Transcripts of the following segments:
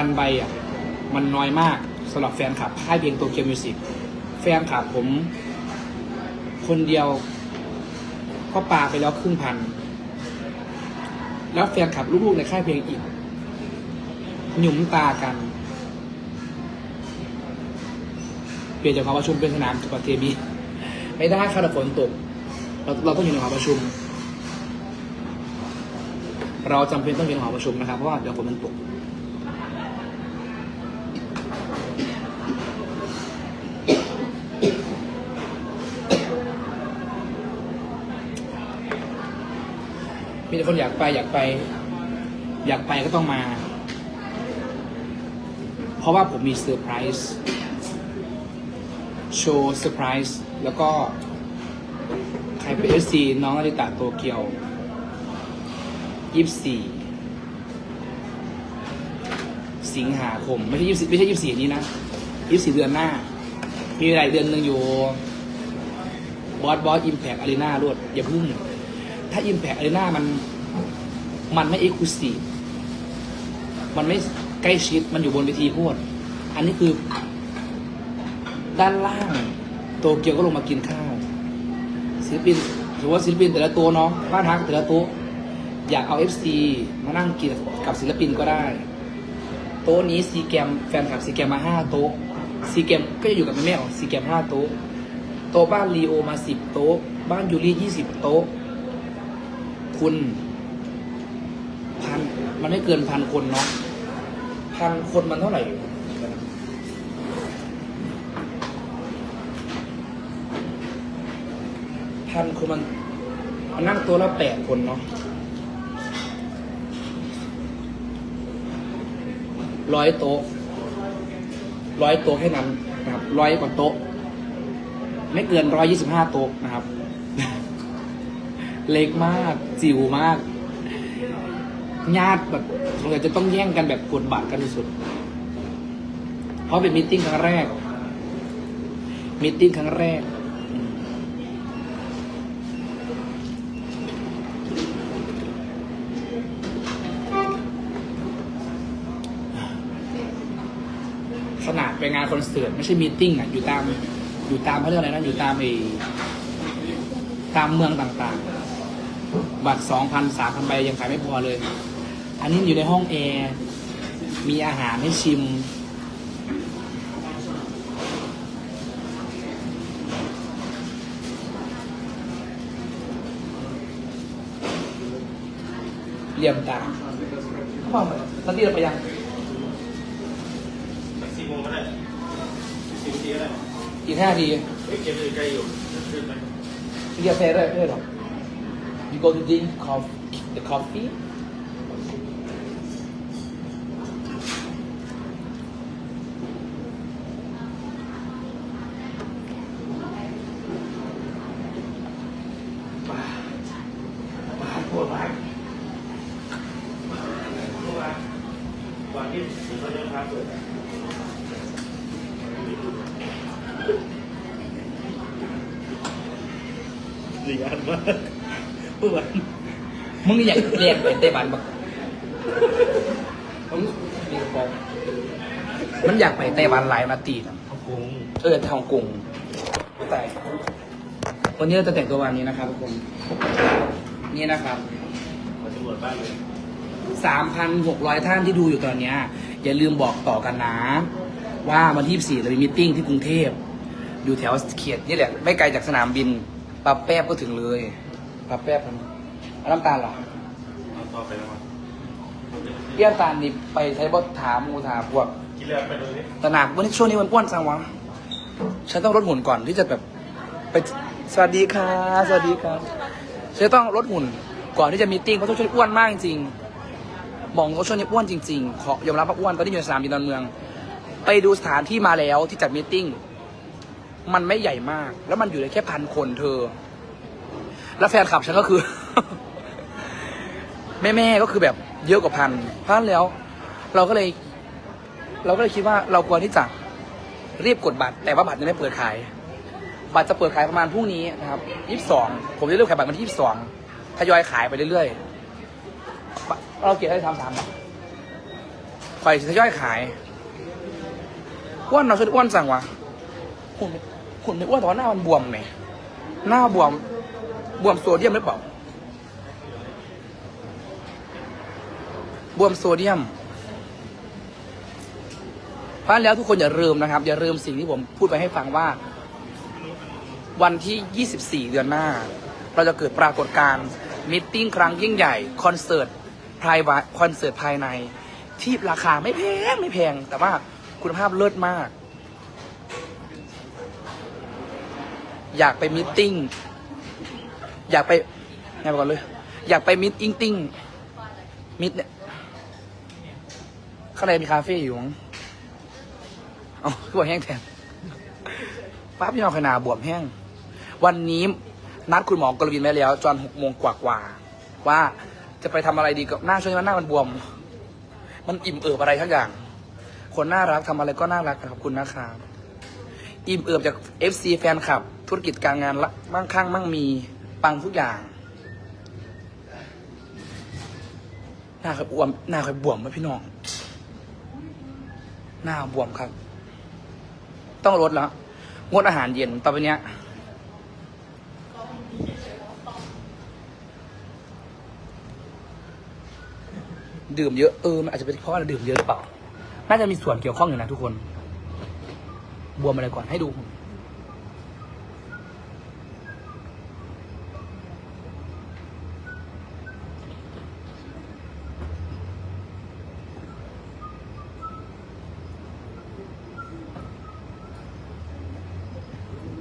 พันใบอะมันน้อยมากสำหรับแฟนคลับค่ายเพลงโตเกียวมิวสิกแฟนคลับผม คนเดียวก็ปาไปแล้วครึ่งพัน แล้วแฟนคลับลูกๆในค่ายเพลงอีก หยุมตากัน เปลี่ยนจากหอประชุมเป็นสนามจุกเทบีไม่ได้ค่ะแต่ฝนตก เราเราต้องอยู่ในหอประชุม เราจำเป็นต้องอยู่ในหอประชุมนะครับเพราะว่าเดี๋ยวฝนมันตก คนอยากไปอยากไป อยากไปก็ต้องมา เพราะว่าผมมีเซอร์ไพรส์โชว์เซอร์ไพรส์แล้วก็ ใครเป็นเอซีน้องนาริตะโตเกียวยี่สี่สิงหาคม ไม่ใช่ยี่สิบไม่ใช่ยี่สี่นี้นะยี่สี่เดือนหน้า มีเวลาอีกเดือนหนึ่งอยู่บอสบอสอิมแพกอารีนารวดอย่าพึ่ง ถ้าอิมแพกอารีนามัน มันไม่เอกลุศีมันไม่ใกล้ชิด มันอยู่บนเวทีพูด อันนี้คือ ด้านล่าง โตเกียวก็ลงมากินข้าวศิลปินถือว่าศิลปินแต่ละตัวเนาะบ้านฮักแต่ละตัวอยากเอา FC มานั่งกินกับศิลปินก็ได้ โต๊ะนี้ซีแกมแฟนคลับซีแกมมาห้าโต๊ะซีแกมก็จะอยู่กับแม่แม่ของซีแกมห้าโต๊ะโต๊ะบ้านลีโอมาสิบโต๊ะ บ้านยูริยี่สิบโต๊ะ คุณ พันมันไม่เกินพันคนเนาะพันคนมันเท่าไหร่พันคนมันมันนั่งตัวละแปดคนเนาะร้อยโต๊ะร้อยโต๊ะแค่นั้นนะครับร้อยกว่าโต๊ะ ไม่เกินร้อยยี่สิบห้าโต๊ะนะครับ เล็กมาก จิ๋วมาก ญาติแบบสงสัยจะต้องแย่งกันแบบกดบัตรกันที่สุด เพราะเป็นมิทติ้งครั้งแรกมิทติ้งครั้งแรก ขนาดไปงานคอนเสิร์ตไม่ใช่มีติ้งอะอยู่ตามอยู่ตามเขาเรียกอะไรนะอยู่ตามไอ้ตามเมืองต่างๆ บัตรสองพันสามพันใบยังขายไม่พอเลย อันนี้อยู่ในห้องแอร์ มีอาหารให้ชิม เรียมตาเขาบอกสันติเราไปยังสี่โมงก็ได้สี่นาทีก็ได้อีกห้าทีเฮ้ยเก็บเลยใกล้อยู่ขึ้นไปกินกาแฟด้วยไม่ได้หรอก you go to drink coffee the coffee วดมาปวดมาก่อนที่เขาจะพาเปิดดีงานมากปวดมึงอยากเรียนเป็นเตะบันปะมึงมีกระโปรงมันอยากไปเตะบันหลายมาตีนะเขาคงเออทองกงแต่วันนี้เราจะแต่งตัววันนี้นะครับทุกคน นี่นะครับมาตำรวจบ้านเลยสามพันหกร้อยท่านที่ดูอยู่ตอนเนี้ย อย่าลืมบอกต่อกันนะ ว่าวันที่สี่เรามีมิทติ้งที่กรุงเทพ อยู่แถวเขียดนี่แหละ ไม่ไกลจากสนามบินปรับแป๊บก็ถึงเลยปรับแป๊บมันเอาน้ำตาลเหรอเอาต่อไปแล้วมั้งเอี้ยน้ำตาลนี่ไปใช้บทถามมูถามพวกกินแล้วไปดูนี่ตระหนักวันนี้ช่วงนี้มันอ้วนจังวะฉันต้องลดหุ่นก่อนที่จะแบบไปสวัสดีค่ะสวัสดีครับ ฉันต้องลดหุ่นก่อนที่จะมีติ้งเพราะช่วงนี้อ้วนมากจริงๆบอกว่าช่วงนี้อ้วนจริงๆขอยอมรับว่าอ้วนตอนนี้อยู่ในสนามบินดอนเมือง ไปดูสถานที่มาแล้วที่จัดมีติ้งมันไม่ใหญ่มาก แล้วมันอยู่ในแค่พันคนเธอ แล้วแฟนคลับฉันก็คือ แม่ๆก็คือแบบเยอะกว่าพันพันแล้ว เราก็เลย เราก็เลยคิดว่าเราควรที่จะรีบกดบัตร แต่ว่าบัตรยังไม่เปิดขาย บัตรจะเปิดขายประมาณพรุ่งนี้นะครับ22ผมจะเริ่มขายบัตรวันที่22ทยอยขายไปเรื่อยๆ เราเก็บได้ทำสามบาทไฟทยอยขายอ้วนเราชุดอ้วนสั่งวะหุ่นหุ่นไม่อ้วนแต่ว่าหน้ามันบวมไหมหน้าบวมบวมโซเดียมหรือเปล่า บวมโซเดียมพราะฉะนั้นแล้วทุกคนอย่าลืมนะครับ อย่าลืมสิ่งที่ผมพูดไปให้ฟังว่า วันที่ 24 เดือนหน้า เราจะเกิดปรากฏการณ์มิทติ้งครั้งยิ่งใหญ่ คอนเสิร์ตภายคอนเสิร์ตภายใน ที่ราคาไม่แพงไม่แพง แต่ว่าคุณภาพเลิศมาก อยากไปมิทติ้งอยากไปไงไปก่อนเลย อยากไปมิทอิงติ้งมิทเนี่ยข้างในมีคาเฟ่อยู่มั้งเอ๋อคือบอกแห้งแทนป้าพี่น้อขนาบวมแห้ง วันนี้นัดคุณหมอกรวินไว้แล้วจอนหกโมงกว่าๆว่าจะไปทำอะไรดีกับหน้าช่วงนี้มันหน้ามันบวม มันอิ่มเอิบอะไรทั้งอย่าง คนน่ารักทำอะไรก็น่ารักขอบคุณนะครับอิ่มเอิบจาก FC แฟนคลับ ธุรกิจการงานละมั่งคั่งมั่งมีปังทุกอย่าง หน้าเคยบวม หน้าเคยบวมไหมพี่น้อง หน้าบวมครับ ต้องลดแล้วงดอาหารเย็นต่อไปเนี้ย ดื่มเยอะเออมันอาจจะเป็นเพราะว่าเราดื่มเยอะหรือเปล่า น่าจะมีส่วนเกี่ยวข้องอยู่นะทุกคน บวมอะไรก่อนให้ดู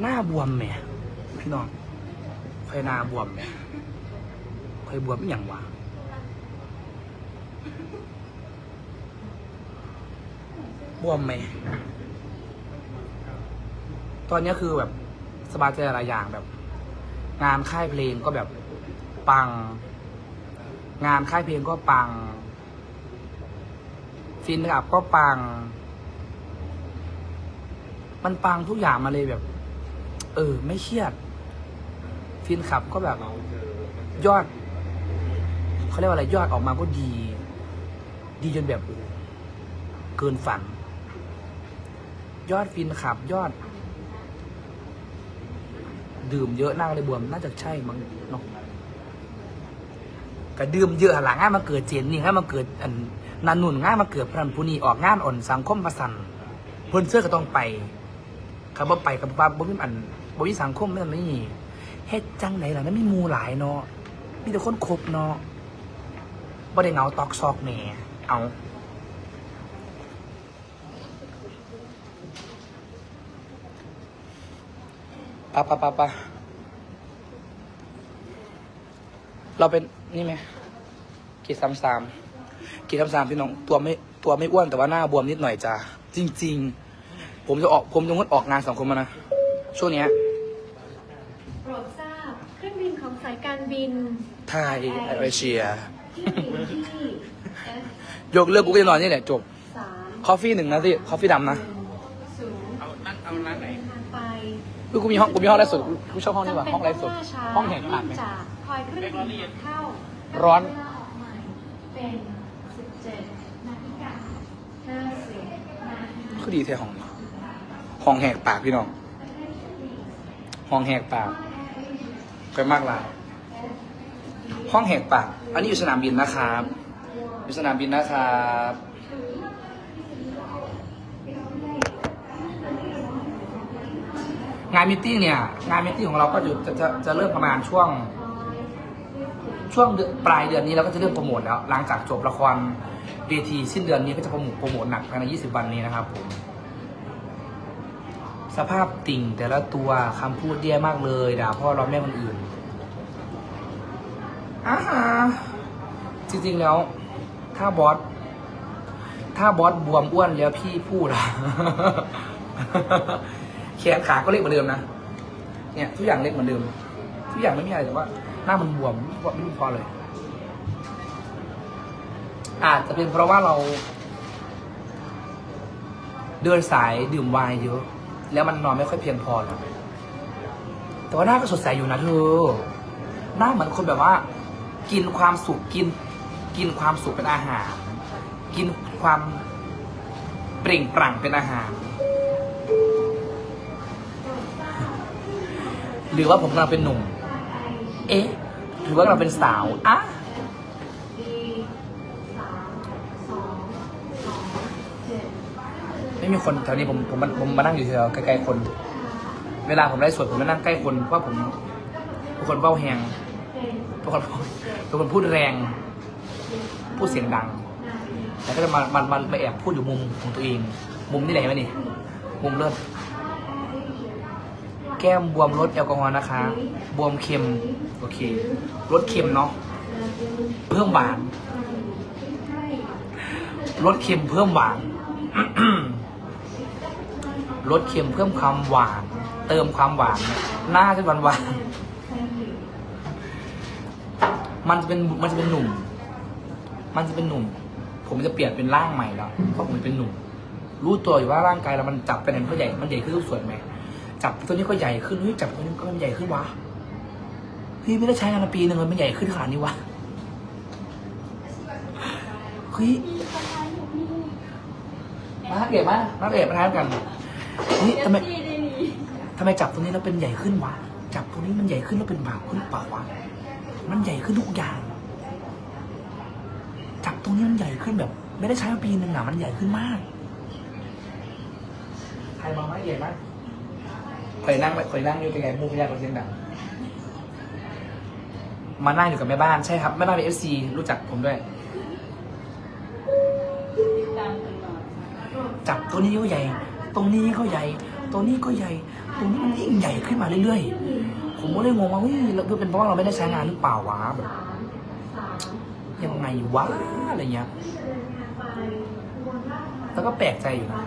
หน้าบวมแหมพี่น้องเคยหน้าบวมแหมเคยบวมอย่างวะ บวมไหม ตอนนี้คือแบบสบายใจหลายอย่างแบบ งานค่ายเพลงก็แบบปัง งานค่ายเพลงก็ปัง ฟินกับก็ปัง มันปังทุกอย่างมาเลยแบบ เออ ไม่เครียด ฟินขับก็แบบยอด เขาเรียกว่าอะไรยอดออกมาก็ดี ดีจนแบบเกินฝัน ยอดฟินขับยอด ดื่มเยอะหน้าเลยบวมน่าจะใช่มั้งเนาะก็ดื่มเยอะหลังง่านมาเกิดเจนนี่ให้มาเกิดอันนันนุ่นง่ายมาเกิดพรันผู้นี้ออกงานอ่อนสังคมประสันเพิ่นเสื้อก็ต้องไปคำว่าไปกับบ้าบ่มีอันบ่มีสังคมไม่นั่นนี่เฮ็ดจังไหนล่ะนั่นมีมูหลายเนาะมีแต่คนคบเนาะบ่ได้เหงาตอกซอกแหน่ เอาปะปะปะปะเราเป็นนี่ไหมกีสามสามกีสามสามพี่น้องตัวไม่ตัวไม่อ้วนแต่ว่าหน้าบวมนิดหน่อยจ้าจริง ๆ ผมจะออกผมจะงดออกงานสังคมมานะช่วงเนี้ยโปรดทราบเครื่องบินของสายการบินไทยแอร์เอเชีย ที่บินที่ F ยกเลิกกูก็จะนอนนี่แหละจบสามคอฟฟี่หนึ่งนะสิคอฟฟี่ดำนะศูนย์เอานั่งเอาร้านไหนทางไปกูมีห้องกูมีห้องไลฟ์สดกูชอบห้องนี้ว่ะห้องไลฟ์สดห้องแห่งอ่านไหมจากคอยเครื่องบินเข้าร้อน เวลาออกใหม่เป็นสิบเจ็ดนาฬิกาห้าสิบนาทีคือดีแท้ห้องนี้ห้องแหกปากพี่น้องห้องแหกปากไปมากหลายห้องแหกปาก อันนี้อยู่สนามบินนะครับ อยู่สนามบินนะครับงานมิทติ้งเนี่ย งานมิทติ้งของเราก็จะจะจะจะเริ่มประมาณช่วง ช่วงเดือนปลายเดือนนี้เราก็จะเริ่มโปรโมทแล้ว หลังจากจบละครเวทีสิ้นเดือนนี้ก็จะโปรโมทโปรโมทหนักภายใน 20 วันนี้นะครับผมสภาพติ่งแต่ละตัวคำพูดแย่มากเลยด่าพ่อเราแม่คนอื่นอ่าฮะจริงๆแล้ว ถ้าบอส ถ้าบอสบวมอ้วนแล้วพี่พูดอะแขนขาก็เล็กเหมือนเดิมนะ เนี่ย ทุกอย่างเล็กเหมือนเดิม ทุกอย่างไม่มีอะไรแต่ว่า หน้ามันบวมไม่รู้เพอะไรอาจจะเป็นเพราะว่าเรา เดินสายดื่มไวน์เยอะ แล้วมันนอนไม่ค่อยเพียงพอนะแต่ว่าหน้าก็สดใสอยู่นะเธอ หน้าเหมือนคนแบบว่า กินความสุขกิน กินความสุขเป็นอาหาร กินความเปล่งปลั่งเป็นอาหาร หรือว่าผมกำลังเป็นหนุ่ม เอ๊ะ หรือว่ากำลังเป็นสาวอะไม่มีคนแถวนี้ผมผมผมมานั่งอยู่แถวใกล้ๆคน เวลาผมไลฟ์สดผมมานั่งใกล้คนเพราะผมเป็นคนเบ้าแหงเป็นเป็นคนเป็นคนพูดแรง พูดเสียงดัง แล้วก็จะมามามามาแอบพูดอยู่มุมของตัวเอง มุมนี่ไหนวะนี่ มุมเลิศแก้มบวมลดแอลกอฮอล์นะคะ บวมเค็ม โอเคลดเค็มเนาะ เพิ่มหวานลดเค็มเพิ่มหวานลดเค็มเพิ่มความหวาน เติมความหวาน หน้าจะหวานหวานมันจะเป็นมันจะเป็นหนุ่ม มันจะเป็นหนุ่ม ผมจะเปลี่ยนเป็นร่างใหม่แล้วเพราะผมเป็นหนุ่ม รู้ตัวอยู่ว่าร่างกายเรามันจับไปไหนมันก็ใหญ่ มันใหญ่ขึ้นทุกส่วนไหมจับตัวนี้ก็ใหญ่ขึ้นเฮ้ยจับตัวนี้ก็มันใหญ่ขึ้นวะเฮ้ยไม่ได้ใช้งานมาปีหนึ่งมันใหญ่ขึ้นขนาดนี้วะเฮ้ยมาเก็บมามาเก็บมาทานกันเฮ้ยทำไมทำไมจับตรงนี้แล้วเป็นใหญ่ขึ้นวะจับตรงนี้มันใหญ่ขึ้นแล้วเป็นบาปขึ้นเปล่าวะมันใหญ่ขึ้นทุกอย่าง รงนี้มันใหญ่ขึ้นแบบ ไม่ได้ใช้มาปีหนึ่งอะมันใหญ่ขึ้นมาก ใครมองไม่ใหญ่มากคอยนั่งคอยนั่งอยู่เป็นไงมูพยากรเสียงดังมานั่งอยู่กับแม่บ้านใช่ครับแม่บ้านเป็นเอฟซีรู้จักผมด้วย จับตัวนี้ก็ใหญ่ ตรงนี้ก็ใหญ่ตรงนี้ก็ใหญ่ ตรงนี้มันยิ่งใหญ่ขึ้นมาเรื่อยๆ ผมก็เลยงงว่าเฮ้ยเราเป็นเพราะว่าเราไม่ได้ใช้งานหรือเปล่าวะแบบสามสาม ยังไงวะอะไรเงี้ยแล้วก็แปลกใจอยู่นะ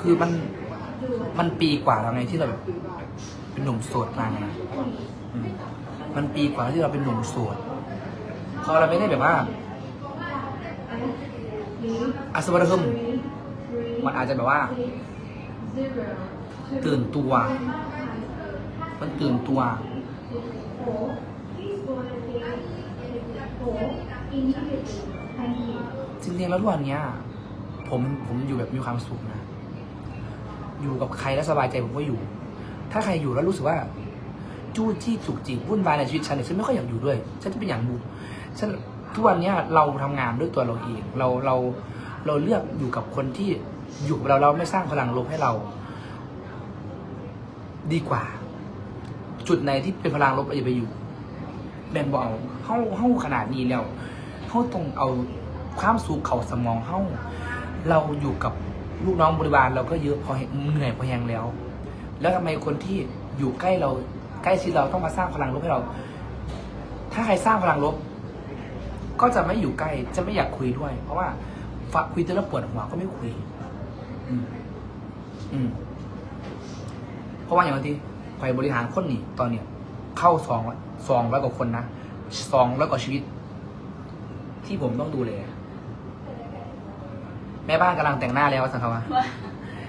คือมันมันปีกว่าแล้วไงที่เราแบบเป็นหนุ่มโสดมานะอืมมันปีกว่าที่เราเป็นหนุ่มโสดพอเราไม่ได้แบบว่าอัศวรรษมันอาจจะแบบว่า ตื่นตัว มันตื่นตัว จริงๆแล้วทุกวันเนี้ย ผมผมอยู่แบบมีความสุขนะ อยู่กับใครแล้วสบายใจผมก็อยู่ ถ้าใครอยู่แล้วรู้สึกว่า จู้จี้จุกจิกวุ่นวายในชีวิตฉันเนี่ยฉันไม่ค่อยอยากอยู่ด้วย ฉันจะเป็นอย่างบูฉันทุกวันเนี้ยเราทำงานด้วยตัวเราเอง เราเราเราเลือกอยู่กับคนที่ อยู่กับเราเราไม่สร้างพลังลบให้เรา ดีกว่า จุดไหนที่เป็นพลังลบเราอย่าไปอยู่แบ่งบอกเฮาเฮาขนาดนี้แล้วเฮาต้องเอาความสุขเขาสมองเฮาเราอยู่กับลูกน้องบริบาลเราก็เยอะพอเหนื่อยพอแหงแล้ว แล้วทำไมคนที่อยู่ใกล้เราใกล้ชิดเราต้องมาสร้างพลังลบให้เรา ถ้าใครสร้างพลังลบ ก็จะไม่อยู่ใกล้จะไม่อยากคุยด้วย เพราะว่าฟังคุยจนแล้วปวดหัวก็ไม่คุย อืมอืมเพราะว่าอย่างที่ไปบริหารคนนี่ตอนเนี้ย เข้าสองสองร้อยกว่าคนนะสองร้อยกว่าชีวิต ที่ผมต้องดูแลแม่บ้านกำลังแต่งหน้าแล้วสังคม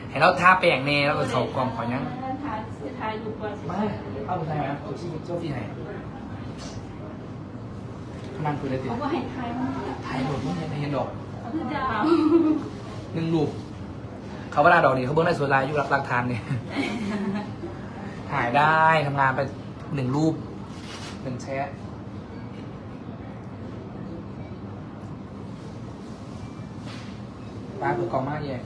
เห็นแล้วทาแป้งเน่แล้วก็เขากองขอยังทายทายลูก่อนไม่เอาไปไหนไหมเอาที่เจ้าที่ไหนนั่งคุยเลยติเขาก็ให้ทายมันถ่ายหมดไม่เห็นเห็นดอกเขาจะดาวหนึ่งรูป เขาเวลาดอกนี่เขาเบิ้งได้สวยลายอยู่รักรักทานเนี่ยถ่ายได้ทำงานไปหนึ่งรูปหนึ่งแชทป้าเปิดกล่องมากแย่